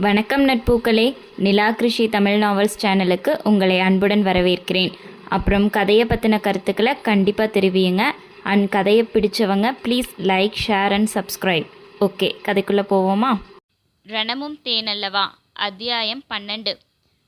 வணக்கம் நட்பூக்களே. நிலா கிருஷி தமிழ் நாவல்ஸ் சேனலுக்கு உங்களை அன்புடன் வரவேற்கிறேன். அப்புறம் கதையை பற்றின கருத்துக்களை கண்டிப்பாக தெரிவியுங்க. அண்ட் கதையை பிடிச்சவங்க please like share and subscribe okay கதைக்குள்ளே போவோமா? ரணமும் தேனல்லவா? அத்தியாயம் பன்னெண்டு.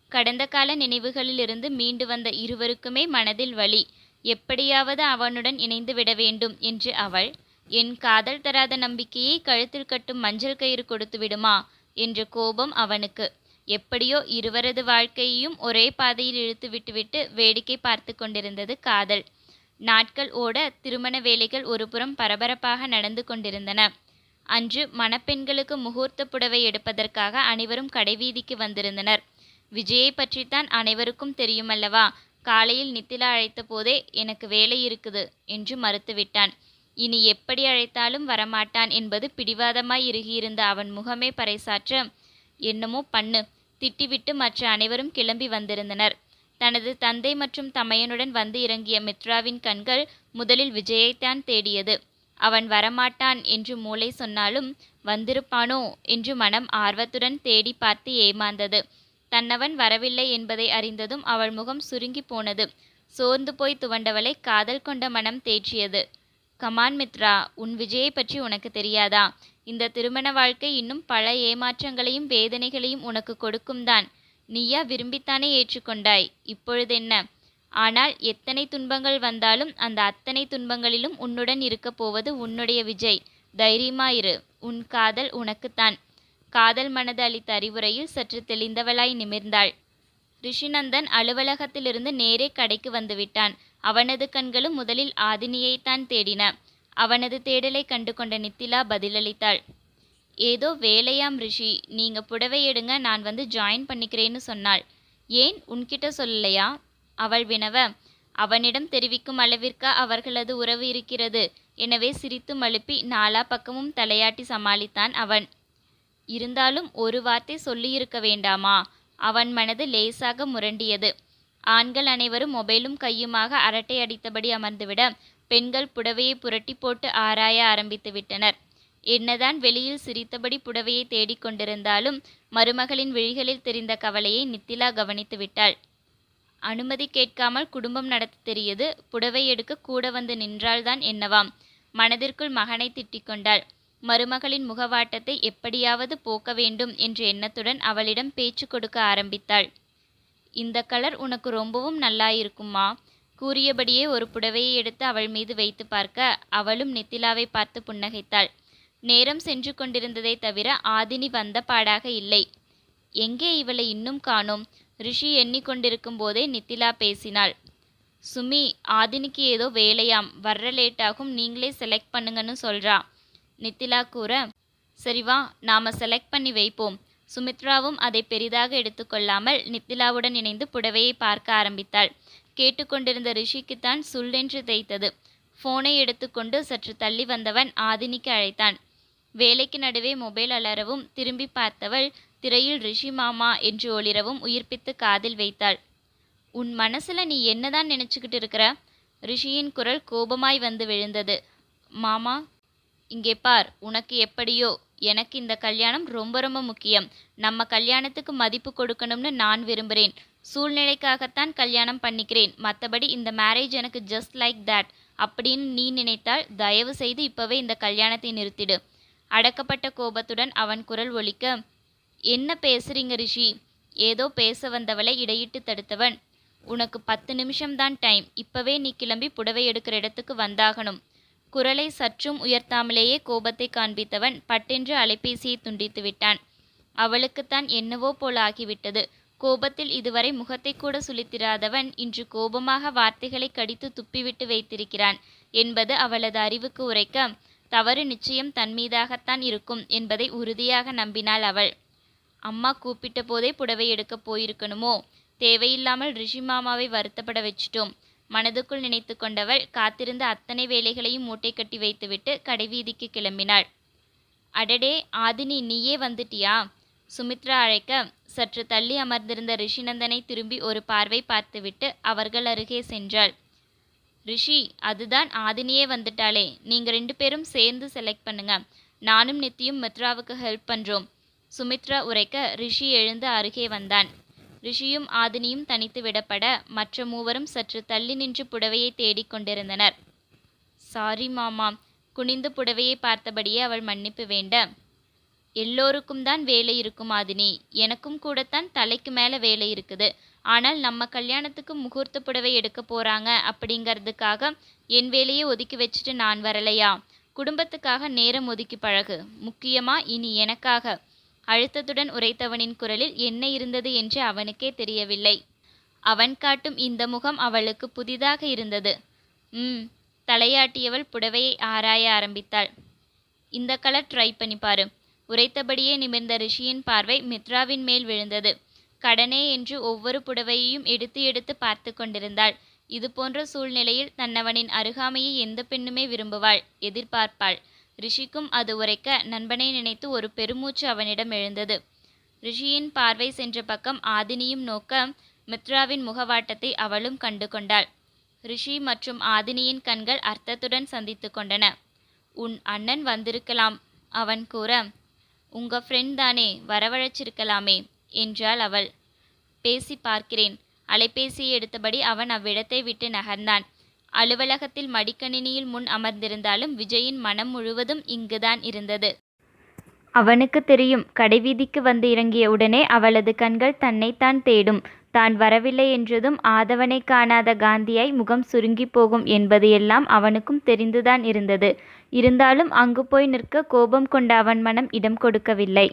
கடந்த கால நினைவுகளிலிருந்து மீண்டு வந்த இருவருக்குமே மனதில் வலி. எப்படியாவது அவனுடன் இணைந்து விட வேண்டும் என்று அவள் என் காதல் தராத நம்பிக்கையை கழுத்தில் கட்டும் மஞ்சள் கயிறு கொடுத்து விடுமா? என்ற கோபம் அவனுக்கு. எப்படியோ இருவரது வாழ்க்கையையும் ஒரே பாதையில் இழுத்து விட்டுவிட்டு வேடிக்கை பார்த்து கொண்டிருந்தது காதல். நாட்கள் ஓட திருமண வேலைகள் ஒருபுறம் பரபரப்பாக நடந்து கொண்டிருந்தன. அன்று மணப்பெண்களுக்கு முகூர்த்த புடவை எடுப்பதற்காக அனைவரும் கடைவீதிக்கு வந்திருந்தனர். விஜயை பற்றித்தான் அனைவருக்கும் தெரியுமல்லவா? காலையில் நித்திலா அழைத்த போதே எனக்கு வேலை இருக்குது என்று மறுத்துவிட்டான். இனி எப்படி அழைத்தாலும் வரமாட்டான் என்பது பிடிவாதமாய் இறுகியிருந்த அவன் முகமே பறைசாற்ற என்னமோ பண்ணு திட்டிவிட்டு மற்ற அனைவரும் கிளம்பி வந்திருந்தனர். தனது தந்தை மற்றும் தமையனுடன் வந்து இறங்கிய மித்ராவின் கண்கள் முதலில் விஜயைத்தான் தேடியது. அவன் வரமாட்டான் என்று மூளை சொன்னாலும் வந்திருப்பானோ என்று மனம் ஆர்வத்துடன் தேடி பார்த்து ஏமாந்தது. தன்னவன் வரவில்லை என்பதை அறிந்ததும் அவள் முகம் சுருங்கி போனது. சோர்ந்து போய் துவண்டவளை காதல் கொண்ட மனம் தேற்றியது. கமான் மித்ரா உன் விஜயை பற்றி உனக்கு தெரியாதா? இந்த திருமண வாழ்க்கை இன்னும் பல ஏமாற்றங்களையும் வேதனைகளையும் உனக்கு கொடுக்கும் தான். நீயா விரும்பித்தானே ஏற்றுக்கொண்டாய். இப்பொழுதென்ன? ஆனால் எத்தனை துன்பங்கள் வந்தாலும் அந்த அத்தனை துன்பங்களிலும் உன்னுடன் இருக்கப் போவது உன்னுடைய விஜய். தைரியமாயிரு. உன் காதல் உனக்குத்தான். காதல் மனது அளித்த அறிவுரையில் சற்று தெளிந்தவளாய் நிமிர்ந்தாள். ரிஷிநந்தன் அலுவலகத்திலிருந்து நேரே கடைக்கு வந்துவிட்டான். அவனது கண்களும் முதலில் ஆதினியைத்தான் தேடின. அவனது தேடலை கண்டு கொண்ட நித்திலா பதிலளித்தாள். ஏதோ வேலையாம் ரிஷி நீங்க புடவை எடுங்க நான் வந்து ஜாயின் பண்ணிக்கிறேன்னு சொன்னாள். ஏன் உன்கிட்ட சொல்லலையா? அவள் வினவ அவனிடம் தெரிவிக்கும் அளவிற்கு அவர்களது உறவு இருக்கிறது. எனவே சிரித்து மழுப்பி நாலா பக்கமும் தலையாட்டி சமாளித்தான் அவன். இருந்தாலும் ஒரு வார்த்தை சொல்லியிருக்க வேண்டாமா? அவன் மனது லேசாக முரண்டியது. ஆண்கள் அனைவரும் மொபைலும் கையுமாக அரட்டை அடித்தபடி அமர்ந்துவிட பெண்கள் புடவையை புரட்டி போட்டு ஆராய ஆரம்பித்து விட்டனர். என்னதான் வெளியில் சிரித்தபடி புடவையை தேடிக்கொண்டிருந்தாலும் மருமகளின் விழிகளில் தெரிந்த கவலையை நித்திலா கவனித்து விட்டாள். அனுமதி கேட்காமல் குடும்பம் நடத்த தெரியது புடவை எடுக்க கூட வந்து நின்றால்தான் என்னவாம். மனதிற்குள் மகனை திட்டிக் கொண்டாள். மருமகளின் முகவாட்டத்தை எப்படியாவது போக்க வேண்டும் என்ற எண்ணத்துடன் அவளிடம் பேச்சு கொடுக்க ஆரம்பித்தாள். இந்த கலர் உனக்கு ரொம்பவும் நல்லாயிருக்குமா கூறியபடியே ஒரு புடவையை எடுத்து அவள் மீது வைத்து பார்க்க அவளும் நித்திலாவை பார்த்து புன்னகைத்தாள். நேரம் சென்று கொண்டிருந்ததை தவிர ஆதினி வந்த பாடாக இல்லை. எங்கே இவளை இன்னும் காணோம்? ரிஷி எண்ணிக்கொண்டிருக்கும் போதே நித்திலா பேசினாள். சுமி ஆதினிக்கு ஏதோ வேலையாம். வர்ற லேட்டாகும் நீங்களே செலக்ட் பண்ணுங்கன்னு சொல்றா. நித்திலா கூற சரி வா நாம செலக்ட் பண்ணி வைப்போம். சுமித்ராவும் அதை பெரிதாக எடுத்துக்கொள்ளாமல் நித்திலாவுடன் இணைந்து புடவையை பார்க்க ஆரம்பித்தாள். கேட்டுக்கொண்டிருந்த ரிஷிக்குத்தான் சுள்ளென்று தைத்தது. ஃபோனை எடுத்துக்கொண்டு சற்று தள்ளி வந்தவன் ஆதினிக்கு அழைத்தான். வேலைக்கு நடுவே மொபைல் அலறவும் திரும்பி பார்த்தவள் திரையில் ரிஷி மாமா என்று ஒளிரவும் உயிர்ப்பித்து காதில் வைத்தாள். உன் மனசுல நீ என்னதான் நினைச்சுக்கிட்டு இருக்கிற? ரிஷியின் குரல் கோபமாய் வந்து விழுந்தது. மாமா இங்கே பார் உனக்கு எப்படியோ எனக்கு இந்த கல்யாணம் ரொம்ப ரொம்ப முக்கியம். நம்ம கல்யாணத்துக்கு மதிப்பு கொடுக்கணும்னு நான் விரும்புகிறேன் சூழ்நிலைக்காகத்தான் கல்யாணம் பண்ணிக்கிறேன். மற்றபடி இந்த மேரேஜ் எனக்கு ஜஸ்ட் லைக் தட் அப்படின்னு நீ நினைத்தால் தயவு செய்து இப்போவே இந்த கல்யாணத்தை நிறுத்திடு. அடக்கப்பட்ட கோபத்துடன் அவன் குரல் ஒலிக்க என்ன பேசுறீங்க ரிஷி? ஏதோ பேச வந்தவளை இடையிட்டு தடுத்தவன் உனக்கு பத்து நிமிஷம்தான் டைம் இப்பவே நீ கிளம்பி புடவை எடுக்கிற இடத்துக்கு வந்தாகணும். குரலை சற்றும் உயர்த்தாமலேயே கோபத்தை காண்பித்தவன் பட்டென்று அலைபேசியை துண்டித்து விட்டான். அவளுக்குத்தான் என்னவோ போல ஆகிவிட்டது. கோபத்தில் இதுவரை முகத்தை கூட சுளித்திராதவன் இன்று கோபமாக வார்த்தைகளை கடித்து துப்பிவிட்டு வைத்திருக்கிறான் என்பது அவளது அறிவுக்கு உரைக்க தவறு நிச்சயம் தன்மீதாகத்தான் இருக்கும் என்பதை உறுதியாக நம்பினாள் அவள். அம்மா கூப்பிட்ட போதே புடவை எடுக்கப் போயிருக்கணுமோ? தேவையில்லாமல் ரிஷி மாமாவை வருத்தப்பட வச்சிட்டோம். மனதுக்குள் நினைத்து கொண்டவள் காத்திருந்த அத்தனை வேலைகளையும் மூட்டை கட்டி வைத்துவிட்டு கடைவீதிக்கு கிளம்பினாள். அடடே ஆதினி நீயே வந்துட்டியா? சுமித்ரா அழைக்க சற்று தள்ளி அமர்ந்திருந்த ரிஷிநந்தனை திரும்பி ஒரு பார்வை பார்த்துவிட்டு அவர்கள் அருகே சென்றாள். ரிஷி அதுதான் ஆதினியே வந்துட்டாளே. நீங்கள் ரெண்டு பேரும் சேர்ந்து செலக்ட் பண்ணுங்க. நானும் நித்தியும் மித்ராவுக்கு ஹெல்ப் பண்ணுறோம் சுமித்ரா உரைக்க ரிஷி எழுந்து அருகே வந்தான். ரிஷியும் ஆதினியும் தனித்து விடப்பட மற்ற மூவரும் சற்று தள்ளி நின்று புடவையை தேடிக் கொண்டிருந்தனர். சாரி மாமா குனிந்து புடவையை பார்த்தபடியே அவள் மன்னிப்பு வேண்ட. எல்லோருக்கும் தான் வேலை இருக்கும் ஆதினி. எனக்கும் கூடத்தான் தலைக்கு மேலே வேலை இருக்குது. ஆனால் நம்ம கல்யாணத்துக்கு முகூர்த்த புடவை எடுக்க போறாங்க அப்படிங்கிறதுக்காக என் வேலையை ஒதுக்கி வச்சுட்டு நான் வரலையா? குடும்பத்துக்காக நேரம் ஒதுக்கி பழகு. முக்கியமா இனி எனக்காக. அழுத்தத்துடன் உரைத்தவனின் குரலில் என்ன இருந்தது என்று அவனுக்கே தெரியவில்லை. அவன் காட்டும் இந்த முகம் அவளுக்கு புதிதாக இருந்தது. ம் தலையாட்டியவள் புடவையை ஆராய ஆரம்பித்தாள். இந்த கலர் ட்ரை பண்ணி பாரு. உரைத்தபடியே நிமிர்ந்த ரிஷியின் பார்வை மித்ராவின் மேல் விழுந்தது. கடனே என்று ஒவ்வொரு புடவையையும் எடுத்து எடுத்து பார்த்து கொண்டிருந்தாள். இது போன்ற சூழ்நிலையில் தன்னவனின் அருகாமையை எந்த பெண்ணுமே விரும்புவாள் எதிர்பார்ப்பாள். ரிஷிக்கும் அது உரைக்க நண்பனை நினைத்து ஒரு பெருமூச்சு அவனிடம் எழுந்தது. ரிஷியின் பார்வை சென்ற பக்கம் ஆதினியும் நோக்க மித்ராவின் முகவாட்டத்தை அவளும் கண்டு கொண்டாள். ரிஷி மற்றும் ஆதினியின் கண்கள் அர்த்தத்துடன் சந்தித்து கொண்டன. உன் அண்ணன் வந்திருக்கலாம் அவன் கூற. உங்க ஃப்ரெண்ட் தானே வரவழைச்சிருக்கலாமே என்றாள் அவள். பேசி பார்க்கிறேன் அலைபேசியை எடுத்தபடி அவன் அவ்விடத்தை விட்டு நகர்ந்தான். அலுவலகத்தில் மடிக்கணினியில் முன் அமர்ந்திருந்தாலும் விஜயின் மனம் முழுவதும் இங்குதான் இருந்தது. அவனுக்கு தெரியும் கடைவீதிக்கு வந்து இறங்கிய உடனே அவளது கண்கள் தன்னைத்தான் தேடும். தான் வரவில்லை என்றதும் ஆதவனை காணாத காந்தியாய் முகம் சுருங்கி போகும் என்பது எல்லாம் அவனுக்கும் தெரிந்துதான் இருந்தது. இருந்தாலும் அங்கு போய் நிற்க கோபம் கொண்ட அவன் மனம் இடம் கொடுக்கவில்லை.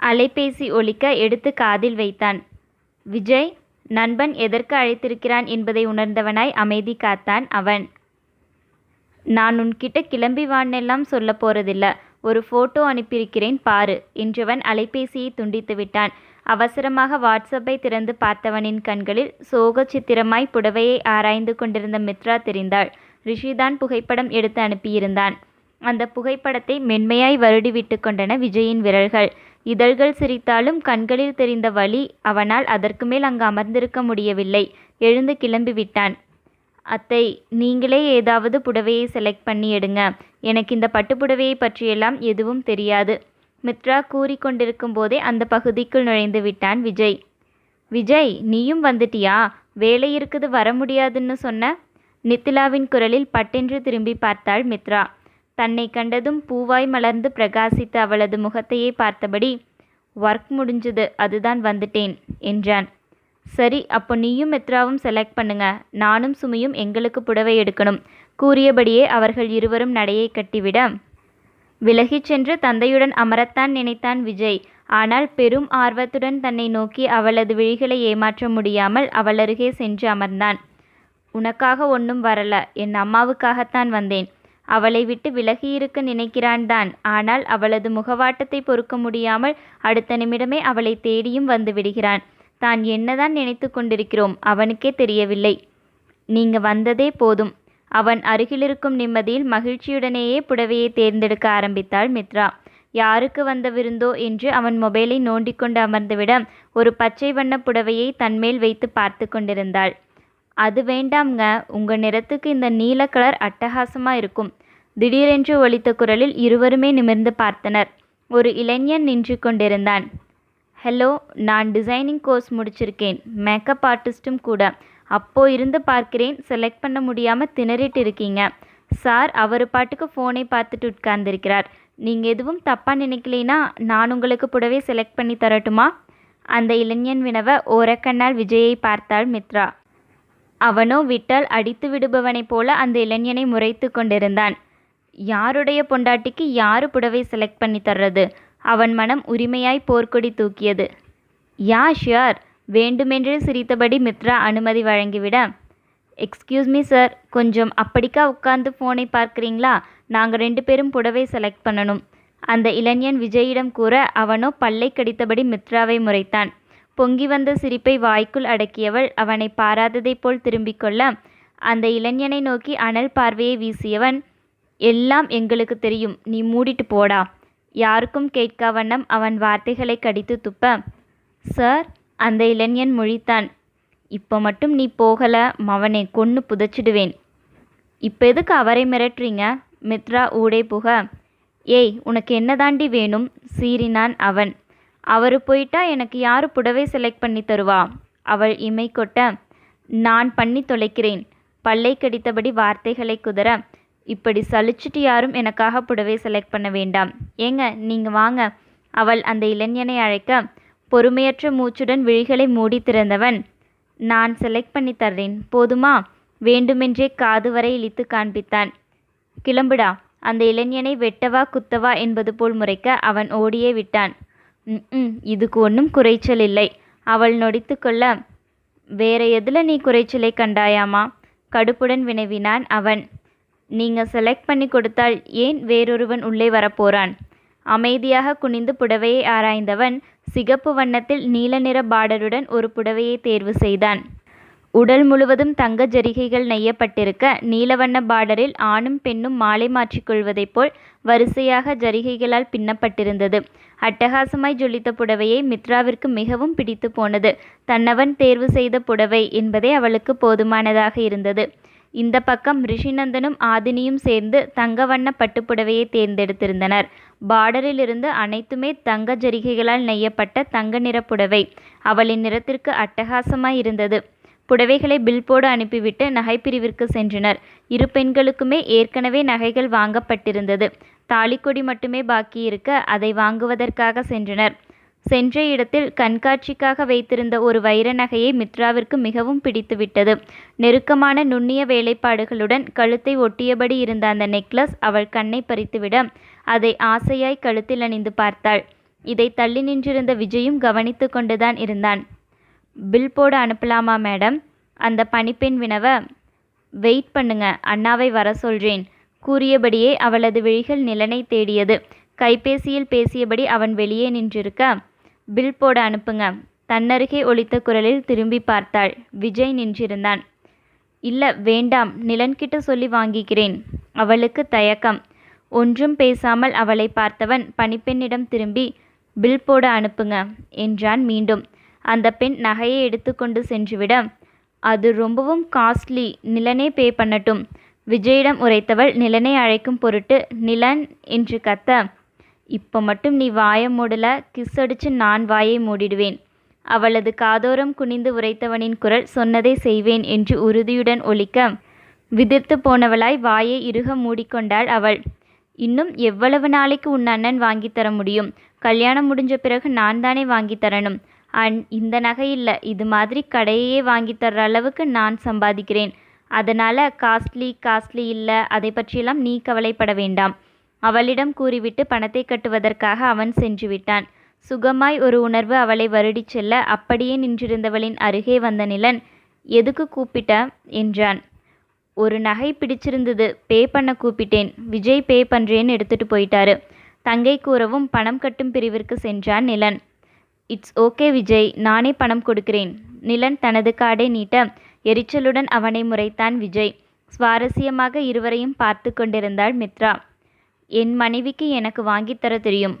அலைபேசி ஒலிக்க எடுத்து காதில் வைத்தான். விஜய் நண்பன் எதற்கு அழைத்திருக்கிறான் என்பதை உணர்ந்தவனாய் அமைதி காத்தான் அவன். நான் உன்கிட்ட கிளம்பி வான்னெல்லாம் சொல்ல போறதில்ல. ஒரு ஃபோட்டோ அனுப்பியிருக்கிறேன் பாரு என்றவன் அலைபேசியை துண்டித்து விட்டான். அவசரமாக வாட்ஸ்அப்பை திறந்து பார்த்தவனின் கண்களில் சோக சித்திரமாய் புடவையை ஆராய்ந்து கொண்டிருந்த மித்ரா தெரிந்தாள். ரிஷிதான் புகைப்படம் எடுத்து அனுப்பியிருந்தான். அந்த புகைப்படத்தை மென்மையாய் வருடிவிட்டு கொண்டன விஜயின் விரல்கள். இதழ்கள் சிரித்தாலும் கண்களில் தெரிந்த வலி அவனால் அதற்கு மேல் அங்கு அமர்ந்திருக்க முடியவில்லை. எழுந்து கிளம்பி விட்டான். அத்தை நீங்களே ஏதாவது புடவையை செலக்ட் பண்ணி எடுங்க. எனக்கு இந்த பட்டுப்புடவையை பற்றியெல்லாம் எதுவும் தெரியாது. மித்ரா கூறிக்கொண்டிருக்கும் போதே அந்த பகுதிக்குள் நுழைந்து விட்டான் விஜய். விஜய் நீயும் வந்துட்டியா? வேலை இருக்குது வர முடியாதுன்னு சொன்ன? நித்திலாவின் குரலில் பட்டென்று திரும்பி பார்த்தாள் மித்ரா. தன்னை கண்டதும் பூவாய் மலர்ந்து பிரகாசித்த அவளது முகத்தையே பார்த்தபடி ஒர்க் முடிஞ்சது அதுதான் வந்துட்டேன் என்றான். சரி அப்போ நீயும் மித்ராவும் செலக்ட் பண்ணுங்க. நானும் சுமியும் எங்களுக்கு புடவை எடுக்கணும் கூறியபடியே அவர்கள் இருவரும் நடையை கட்டிவிட விலகிச் சென்று தந்தையுடன் அமரத்தான் நினைத்தான் விஜய். ஆனால் பெரும் ஆர்வத்துடன் தன்னை நோக்கி அவளது விழிகளை ஏமாற்ற முடியாமல் அவளருகே சென்று அமர்ந்தான். உனக்காக ஒன்றும் வரல. என் அம்மாவுக்காகத்தான் வந்தேன். அவளை விட்டு விலகியிருக்க நினைக்கிறான் தான் ஆனால் அவளது முகவாட்டத்தை பொறுக்க முடியாமல் அடுத்த நிமிடமே அவளை தேடியும் வந்து விடுகிறான். தான் என்னதான் நினைத்து கொண்டிருக்கிறோம் அவனுக்கே தெரியவில்லை. நீங்க வந்ததே போதும். அவன் அருகிலிருக்கும் நிம்மதியில் மகிழ்ச்சியுடனேயே புடவையை தேர்ந்தெடுக்க ஆரம்பித்தாள் மித்ரா. யாருக்கு வந்த விருந்தோ என்று அவன் மொபைலை நோண்டிக்கொண்டு அமர்ந்துவிட ஒரு பச்சை வண்ண புடவையை தன்மேல் வைத்து பார்த்து கொண்டிருந்தாள். அது வேண்டாம்ங்க. உங்கள் நிறத்துக்கு இந்த நீல கலர் அட்டகாசமாக இருக்கும். திடீரென்று ஒலித்த குரலில் இருவருமே நிமிர்ந்து பார்த்தனர். ஒரு இளைஞன் நின்று கொண்டிருந்தான். ஹலோ நான் டிசைனிங் கோர்ஸ் முடிச்சிருக்கேன். மேக்கப் ஆர்டிஸ்ட்டும் கூட. அப்போ இருந்து பார்க்கிறேன். செலக்ட் பண்ண முடியாமல் திணறிட்டு இருக்கீங்க. சார் அவர் பாட்டுக்கு ஃபோனை பார்த்துட்டு உட்கார்ந்திருக்கிறார். நீங்கள் எதுவும் தப்பாக நினைக்கலைனா நான் உங்களுக்கு புடவை செலக்ட் பண்ணி தரட்டுமா? அந்த இளைஞன் வினவ ஓரக்கண்ணால் விஜயை பார்த்தாள் மித்ரா. அவனோ விட்டால் அடித்து விடுபவனைப் போல அந்த இளைஞனை முறைத்து கொண்டிருந்தான். யாருடைய பொண்டாட்டிக்கு யாரு புடவை செலக்ட் பண்ணி தர்றது? அவன் மனம் உரிமையாய் போர்க்கொடி தூக்கியது. யா ஷியார். வேண்டுமென்றே சிரித்தபடி மித்ரா அனுமதி வழங்கிவிட எக்ஸ்கியூஸ் மீ சார் கொஞ்சம் அப்படிக்கா உட்கார்ந்து ஃபோனை பார்க்குறீங்களா? நாங்கள் ரெண்டு பேரும் புடவை செலக்ட் பண்ணணும். அந்த இளைஞன் விஜயிடம் கூற அவனோ பல்லை கடித்தபடி மித்ராவை முறைத்தான். பொங்கி வந்த சிரிப்பை வாய்க்குள் அடக்கியவள் அவனை பாராததைப் போல் திரும்பிக் கொள்ள அந்த இளைஞனை நோக்கி அனல் பார்வையை வீசியவன் எல்லாம் எங்களுக்கு தெரியும். நீ மூடிட்டு போடா. யாருக்கும் கேட்கா வண்ணம் அவன் வார்த்தைகளை கடித்து துப்ப சார் அந்த இளைஞன் மொழித்தான். இப்போ மட்டும் நீ போகல. மவனை கொன்னு புதைச்சிடுவேன். இப்போ எதுக்கு அவரை மிரட்டுறீங்க? மித்ரா ஊடே புக ஏய் உனக்கு என்ன தாண்டி வேணும்? சீறினான் அவன். அவர் போயிட்டா எனக்கு யார் புடவை செலக்ட் பண்ணி தருவா? அவள் இமை கொட்ட நான் பண்ணி தொலைக்கிறேன். பல்லை கடித்தபடி வார்த்தைகளை குதற இப்படி சலிச்சிட்டு யாரும் எனக்காக புடவை செலக்ட் பண்ண வேண்டாம். ஏங்க நீங்கள் வாங்க. அவள் அந்த இளைஞனை அழைக்க பொறுமையற்ற மூச்சுடன் விழிகளை மூடி திறந்தவன் நான் செலக்ட் பண்ணி தர்றேன். போதுமா? வேண்டுமென்றே காது வரை இழித்து காண்பித்தான். கிளம்புடா. அந்த இளைஞனை வெட்டவா குத்தவா என்பது போல் முறைக்க அவன் ஓடியே விட்டான். ம் இதுக்கு ஒன்றும் குறைச்சல் இல்லை. அவள் நொடித்து கொள்ள வேற எதில் நீ குறைச்சலை கண்டாயாமா? கடுப்புடன் வினவினான் அவன். நீங்கள் செலக்ட் பண்ணி கொடுத்தால் ஏன் வேறொருவன் உள்ளே வரப்போறான்? அமைதியாக குனிந்து புடவையை ஆராய்ந்தவன் சிகப்பு வண்ணத்தில் நீல நிற பார்டருடன் ஒரு புடவையை தேர்வு செய்தான். உடல் முழுவதும் தங்க ஜரிகைகள் நெய்யப்பட்டிருக்க நீலவண்ண பார்டரில் ஆணும் பெண்ணும் மாலை மாற்றிக்கொள்வதைப் போல் வரிசையாக ஜரிகைகளால் பின்னப்பட்டிருந்தது. அட்டகாசமாய் ஜொலித்த புடவையை மித்ராவிற்கு மிகவும் பிடித்து போனது. தன்னவன் தேர்வு செய்த புடவை என்பதே அவளுக்கு போதுமானதாக இருந்தது. இந்த பக்கம் ரிஷிநந்தனும் ஆதினியும் சேர்ந்து தங்க வண்ண பட்டுப்புடவையை தேர்ந்தெடுத்திருந்தனர். பார்டரில் இருந்து அனைத்துமே தங்க ஜரிகைகளால் நெய்யப்பட்ட தங்க நிற புடவை. அவளின் நிறத்திற்கு அட்டகாசமாய் இருந்தது. புடவைகளை பில் போடு அனுப்பிவிட்டு நகைப்பிரிவிற்கு சென்றனர். இரு பெண்களுக்குமே ஏற்கனவே நகைகள் வாங்கப்பட்டிருந்தது. தாலிக்கொடி மட்டுமே பாக்கியிருக்க அதை வாங்குவதற்காக சென்றனர். சென்ற இடத்தில் கண்காட்சிக்காக வைத்திருந்த ஒரு வைர நகையை மித்ராவிற்கு மிகவும் பிடித்துவிட்டது. நெருக்கமான நுண்ணிய வேலைப்பாடுகளுடன் கழுத்தை ஒட்டியபடி இருந்த அந்த நெக்லஸ் அவள் கண்ணை பறித்துவிட அதை ஆசையாய் கழுத்தில் அணிந்து பார்த்தாள். இதை தள்ளி நின்றிருந்த விஜயும் கவனித்து கொண்டுதான் இருந்தான். பில் போட அனுப்பலாமா மேடம்? அந்த பணிப்பெண் வினவ வெயிட் பண்ணுங்க அண்ணாவை வர சொல்றேன். கூறியபடியே அவளது விழிகள் நிலனை தேடியது. கைபேசியில் பேசியபடி அவன் வெளியே நின்றிருக்க பில் போட அனுப்புங்க. தன்னருகே ஒலித்த குரலில் திரும்பி பார்த்தாள். விஜய் நின்றிருந்தான். இல்ல வேண்டாம் நிலன்கிட்ட சொல்லி வாங்கிக்கிறேன். அவளுக்கு தயக்கம். ஒன்றும் பேசாமல் அவளை பார்த்தவன் பணிப்பெண்ணிடம் திரும்பி பில் போட அனுப்புங்க என்றான் மீண்டும். அந்த பெண் நகையை எடுத்துக்கொண்டு சென்றுவிட அது ரொம்பவும் காஸ்ட்லி நிலனே பே பண்ணட்டும். விஜயிடம் உரைத்தவள் நிலனை அழைக்கும் பொருட்டு நிலன் என்று கத்த. இப்போ மட்டும் நீ வாயை மூடல. கிஸ் அடிச்சு நான் வாயை மூடிடுவேன். அவளது காதோரம் குனிந்து உரைத்தவனின் குரல் சொன்னதை செய்வேன் என்று உறுதியுடன் ஒலிக்க. விதிர்த்து போனவளாய் வாயை இறுக மூடிக்கொண்டாள் அவள். இன்னும் எவ்வளவு நாளைக்கு உன் அண்ணன் வாங்கித்தர தர முடியும்? கல்யாணம் முடிஞ்ச பிறகு நான் தானே வாங்கி தரணும். அண்ட் இந்த நகை இல்லை இது மாதிரி கடையே வாங்கி தர்ற அளவுக்கு நான் சம்பாதிக்கிறேன். அதனால் காஸ்ட்லி காஸ்ட்லி இல்லை அதை பற்றியெல்லாம் நீ கவலைப்பட வேண்டாம். அவளிடம் கூறிவிட்டு பணத்தை கட்டுவதற்காக அவன் சென்று விட்டான். சுகமாய் ஒரு உணர்வு அவளை வருடிச் செல்ல அப்படியே நின்றிருந்தவளின் அருகே வந்த நிலன் எதுக்கு கூப்பிட்ட? என்றான். ஒரு நகை பிடிச்சிருந்தது பே பண்ண கூப்பிட்டேன். விஜய் பே பண்ணுறேன்னு எடுத்துட்டு போயிட்டாரு. தங்கை கூறவும் பணம் கட்டும் பிரிவிற்கு சென்றான் நிலன். இட்ஸ் ஓகே விஜய் நானே பணம் கொடுக்கிறேன். நிலன் தனது கார்டை நீட்ட எரிச்சலுடன் அவனை முறைத்தான் விஜய். சுவாரஸ்யமாக இருவரையும் பார்த்து கொண்டிருந்தாள் மித்ரா. என் மனைவிக்கு எனக்கு வாங்கித்தர தெரியும்.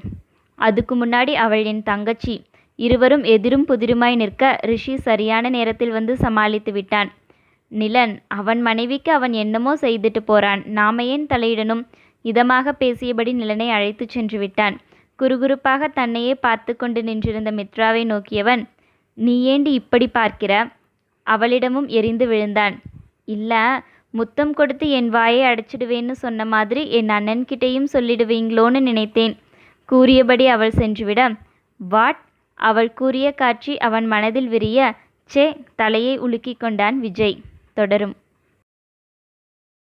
அதுக்கு முன்னாடி அவள் என் தங்கச்சி. இருவரும் எதிரும் புதிருமாய் நிற்க ரிஷி சரியான நேரத்தில் வந்து சமாளித்து விட்டான். நிலன் அவன் மனைவிக்கு அவன் என்னமோ செய்துட்டு போறான். நாம ஏன் தலையிடணும்? இதமாக பேசியபடி நிலனை அழைத்துச் சென்று விட்டான். குறுகுறுப்பாக தன்னையே பார்த்து கொண்டு நின்றிருந்த மித்ராவை நோக்கியவன் நீ ஏண்டி இப்படி பார்க்கிற? அவளிடமும் எரிந்து விழுந்தான். இல்ல முத்தம் கொடுத்து என் வாயை அடைச்சிடுவேன்னு சொன்ன மாதிரி என் அண்ணன்கிட்டையும் சொல்லிடுவீங்களோன்னு நினைத்தேன் கூறியபடி அவள் சென்றுவிட வாட்? அவள் கூறிய காட்சி அவன் மனதில் விரிய சே தலையை உலுக்கிக் கொண்டான் விஜய். தொடரும்.